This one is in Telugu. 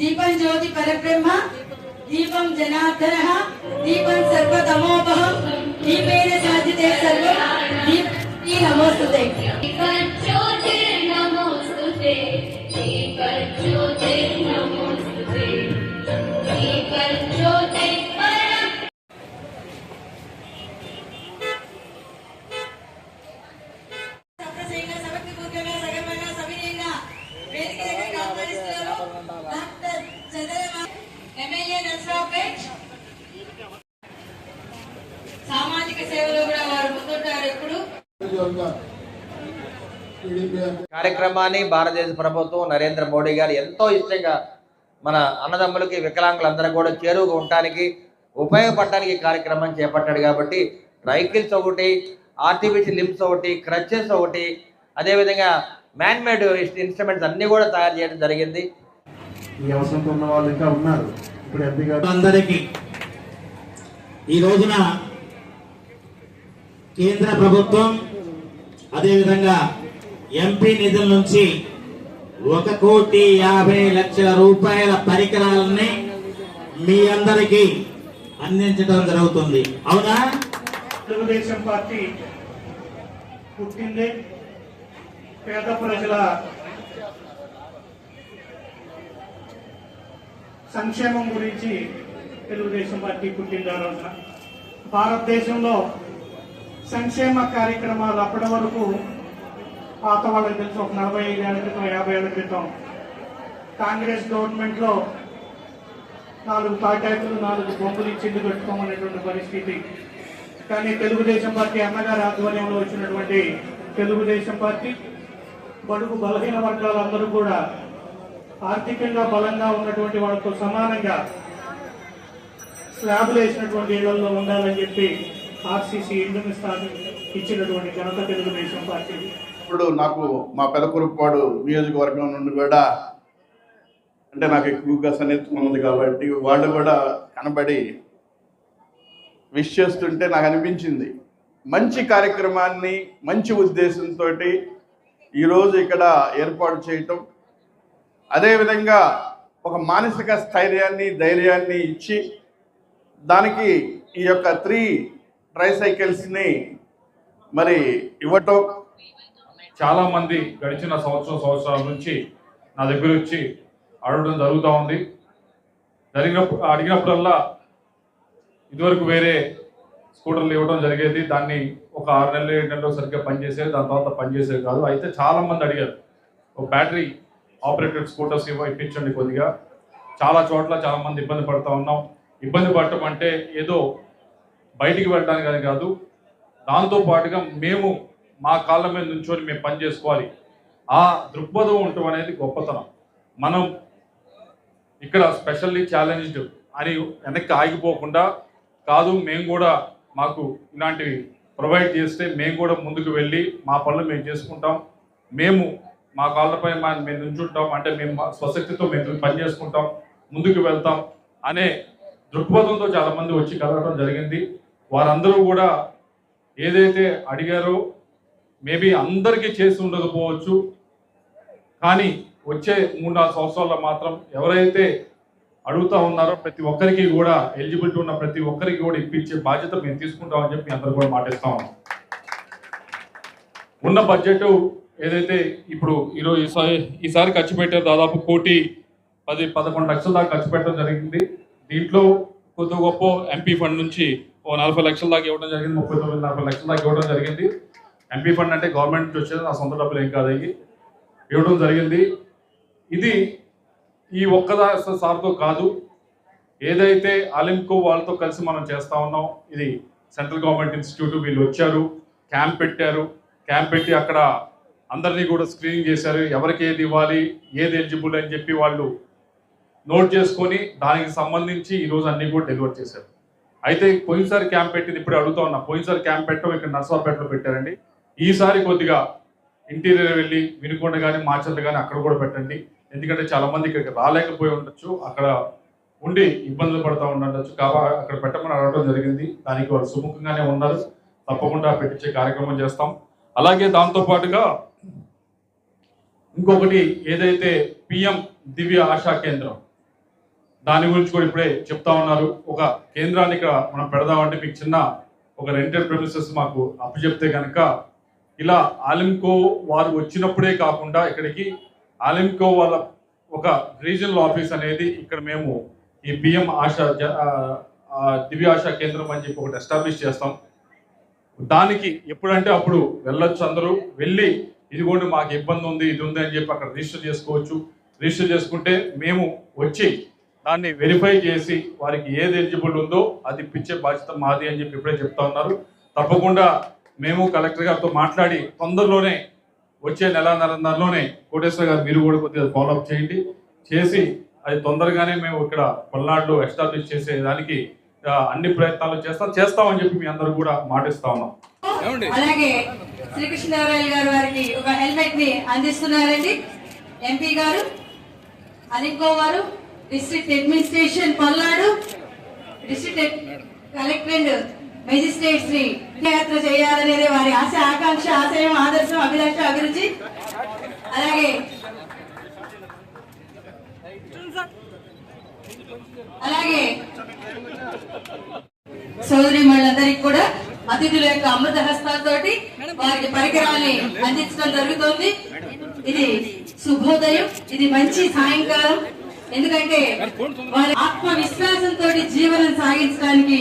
दीपं ज्योति परब्रह्म दीपं जनार्दनः दीपं सर्वतमोपहं दीपेन साधिते सर्वं दीपी नमोस्तुते। ज्योति नमो కార్యక్రమాన్ని భారతదేశ ప్రభుత్వం నరేంద్ర మోడీ గారు ఎంతో ఇష్టంగా మన అన్నదమ్ములకి వికలాంగులందరూ కూడా చేరువుగా ఉండటానికి ఉపయోగపడటానికి ఈ కార్యక్రమం చేపట్టాడు కాబట్టి రైకిల్స్ ఒకటి ఆర్టిఫిషియల్ లిమ్స్ ఒకటి క్రచెస్ ఒకటి అదేవిధంగా మ్యాన్ మేడ్ ఇన్స్ట్రుమెంట్స్ అన్నీ కూడా తయారు చేయడం జరిగింది. ఈ అవసరంతో ఉన్న వాళ్ళు ఇంకా ఉన్నారు. ఇప్పుడు ఎంపీ గారు అందరికీ ఈ రోజున కేంద్ర ప్రభుత్వం అదేవిధంగా ఎంపీ నిధుల నుంచి ఒక కోటి యాభై లక్షల రూపాయల పరికరాలని మీ అందరికీ అందించడం జరుగుతుంది. అవునా? తెలుగుదేశం పార్టీ పుట్టింది పేద ప్రజల సంక్షేమం గురించి తెలుగుదేశం పార్టీ పుట్టింది ఆ రోజున. భారతదేశంలో సంక్షేమ కార్యక్రమాలు అప్పటి వరకు పాత వాళ్ళకి తెలుసు ఒక నలభై ఐదు ఏళ్ళ క్రితం యాభై ఏళ్ళ క్రితం. కాంగ్రెస్ గవర్నమెంట్లో నాలుగు తాటాకులు నాలుగు బొమ్మలు ఇచ్చి పెట్టుకోమనేటువంటి పరిస్థితి. కానీ తెలుగుదేశం పార్టీ అన్నగారి ఆధ్వర్యంలో వచ్చినటువంటి తెలుగుదేశం పార్టీ బడుగు బలహీన వర్గాలందరూ కూడా ఆర్థికంగా బలంగా ఉన్నటువంటి వాళ్ళతో సమానంగా స్లాబులు వేసినటువంటి ఇళ్ళలో ఉండాలని చెప్పి ఆర్సీసీ ఇండుని స్థానం ఇచ్చినటువంటి ఘనత తెలుగుదేశం పార్టీ. ఇప్పుడు నాకు మా పెదకురుపాడు నియోజకవర్గం నుండి కూడా అంటే నాకు ఎక్కువగా సన్నిహితం ఉంది కాబట్టి వాళ్ళు కూడా కనబడి విష్ చేస్తుంటే నాకు అనిపించింది. మంచి కార్యక్రమాన్ని మంచి ఉద్దేశంతో ఈరోజు ఇక్కడ ఏర్పాటు చేయటం. అదేవిధంగా ఒక మానసిక స్థైర్యాన్ని ధైర్యాన్ని ఇచ్చి దానికి ఈ యొక్క త్రీ ట్రైసైకిల్స్ని మరి ఇవ్వటం చాలామంది గడిచిన సంవత్సరం సంవత్సరాల నుంచి నా దగ్గర వచ్చి అడగడం జరుగుతూ ఉంది. జరిగినప్పుడు అడిగినప్పుడల్లా ఇదివరకు వేరే స్కూటర్లు ఇవ్వడం జరిగేది. దాన్ని ఒక ఆరు నెలలు ఏడు నెలలు సరిగ్గా పనిచేసేది దాని తర్వాత పనిచేసేది కాదు. అయితే చాలా మంది అడిగారు ఒక బ్యాటరీ ఆపరేటెడ్ స్కూటర్స్ ఇవ్వ ఇప్పించండి కొద్దిగా. చాలా చోట్ల చాలా మంది ఇబ్బంది పడుతూ ఉన్నాం. ఇబ్బంది పడటం అంటే ఏదో బయటికి వెళ్ళడానికి అని కాదు దాంతో పాటుగా మేము మా కాళ్ళ మీద నుంచొని మేము పని చేసుకోవాలి. ఆ దృక్పథం ఉండటం అనేది గొప్పతనం. మనం ఇక్కడ స్పెషల్లీ ఛాలెంజ్డ్ అని వెనక్కి ఆగిపోకుండా కాదు మేము కూడా మాకు ఇలాంటివి ప్రొవైడ్ చేస్తే మేము కూడా ముందుకు వెళ్ళి మా పనులు మేము చేసుకుంటాం. మేము మా కాళ్ళపై మా మేము నుంచుంటాం. అంటే మేము మా స్వశక్తితో మేము పని చేసుకుంటాం. ముందుకు వెళ్తాం అనే దృక్పథంతో చాలామంది వచ్చి కలవడం జరిగింది. వారందరూ కూడా ఏదైతే అడిగారో మేబీ అందరికీ చేసి ఉండకపోవచ్చు. కానీ వచ్చే మూడు నాలుగు సంవత్సరాల్లో మాత్రం ఎవరైతే అడుగుతా ఉన్నారో ప్రతి ఒక్కరికి కూడా ఎలిజిబిలిటీ ఉన్న ప్రతి ఒక్కరికి కూడా ఇప్పించే బాధ్యత మేము తీసుకుంటామని చెప్పి అందరూ కూడా మాటిస్తా ఉన్నాం. ఉన్న బడ్జెట్ ఏదైతే ఇప్పుడు ఈరోజు ఈసారి ఈసారి ఖర్చు పెట్టారు దాదాపు కోటి పది పదకొండు లక్షల దాకా ఖర్చు పెట్టడం జరిగింది. దీంట్లో కొద్ది గొప్ప ఎంపీ ఫండ్ నుంచి ఓ నలభై లక్షల దాకా ఇవ్వడం జరిగింది. ముప్పై తొమ్మిది నలభై లక్షల దాకా ఇవ్వడం జరిగింది. ఎంపీ ఫండ్ అంటే గవర్నమెంట్ నుంచి వచ్చేది నా సొంత డబ్బులు ఏం కాదు ఇవ్వడం జరిగింది. ఇది ఈ ఒక్కదా సార్తో కాదు. ఏదైతే అలింకో వాళ్ళతో కలిసి మనం చేస్తా ఉన్నాం ఇది సెంట్రల్ గవర్నమెంట్ ఇన్స్టిట్యూట్ వీళ్ళు వచ్చారు క్యాంప్ పెట్టారు. క్యాంప్ పెట్టి అక్కడ అందరినీ కూడా స్క్రీనింగ్ చేశారు. ఎవరికి ఏది ఇవ్వాలి ఏది ఎలిజిబుల్ అని చెప్పి వాళ్ళు నోట్ చేసుకొని దానికి సంబంధించి ఈరోజు అన్ని కూడా డెలివర్ చేశారు. అయితే పోయినసారి క్యాంప్ పెట్టింది ఇప్పుడు అడుగుతా ఉన్నా పోయినసారి క్యాంప్ పెట్టడం ఇక్కడ నర్సాపేటలో పెట్టారండి. ఈసారి కొద్దిగా ఇంటీరియర్ వెళ్ళి వినుకొండ కానీ మాచర్లు కానీ అక్కడ కూడా పెట్టండి. ఎందుకంటే చాలా మంది ఇక్కడికి రాలేకపోయి ఉండొచ్చు అక్కడ ఉండి ఇబ్బందులు పడుతూ ఉండొచ్చు. కాబట్టి అక్కడ పెట్టమని అడగడం జరిగింది. దానికి వాళ్ళు సుముఖంగానే ఉన్నారు. తప్పకుండా పెట్టించే కార్యక్రమం చేస్తాం. అలాగే దాంతో పాటుగా ఇంకొకటి ఏదైతే పిఎం దివ్య ఆశా కేంద్రం దాని గురించి కూడా ఇప్పుడే చెప్తా ఉన్నారు. ఒక కేంద్రాన్ని ఇక్కడ మనం పెడదామంటే మీకు చిన్న ఒక రెంటెడ్ ప్రెమిసెస్ మాకు అప్పచెప్తే కనుక ఇలా ఆలింకో వారు వచ్చినప్పుడే కాకుండా ఇక్కడికి ఆలింకో వాళ్ళ ఒక రీజనల్ ఆఫీస్ అనేది ఇక్కడ మేము ఈ పిఎం ఆశ జ- దివ్య ఆశా కేంద్రం అని చెప్పి ఒకటి ఎస్టాబ్లిష్ చేస్తాం. దానికి ఎప్పుడంటే అప్పుడు వెళ్ళొచ్చు అందరూ. వెళ్ళి ఇదిగోండి మాకు ఇబ్బంది ఉంది ఇది ఉంది అని చెప్పి అక్కడ రిజిస్టర్ చేసుకోవచ్చు. రిజిస్టర్ చేసుకుంటే మేము వచ్చి దాన్ని వెరిఫై చేసి వారికి ఏది ఎలిజిబుల్ ఉందో అది ఇప్పించే బాధ్యత మాది అని చెప్పి ఇప్పుడే చెప్తా ఉన్నారు. తప్పకుండా మేము కలెక్టర్ గారితో మాట్లాడి తొందరలోనే వచ్చే నెల నెలన్నరలోనే కోటేశ్వర గారు మీరు కూడా కొద్దిగా ఫాలో అప్ చేయండి. చేసి అది తొందరగానే మేము ఇక్కడ పల్నాడులో ఎస్టాబ్లిష్ చేసే దానికి అన్ని ప్రయత్నాలు చేస్తాం చేస్తామని చెప్పి మీ అందరూ కూడా మాటిస్తా ఉన్నాం. అలాగే శ్రీకృష్ణదేవరాయలు గారు వారికి ఒక హెల్మెట్ని అందిస్తున్నారండి. ఎంపీ గారు అనింకో వారు district administration Palnadu. District collectorate magistrate Shri యాత్ర చేయాలనేది వారి ఆశ ఆకాంక్ష ఆశయం ఆదర్శం అభిలాష అభిరుచి. అలాగే అలాగే సోదరి మళ్ళందరికి కూడా అతిథుల యొక్క అమృత హస్తాలతోటి వారికి పరికరాల్ని అందించడం జరుగుతోంది. ఇది శుభోదయం ఇది మంచి సాయంకాలం. ఎందుకంటే వాళ్ళ ఆత్మవిశ్వాసంతో జీవనం సాగించడానికి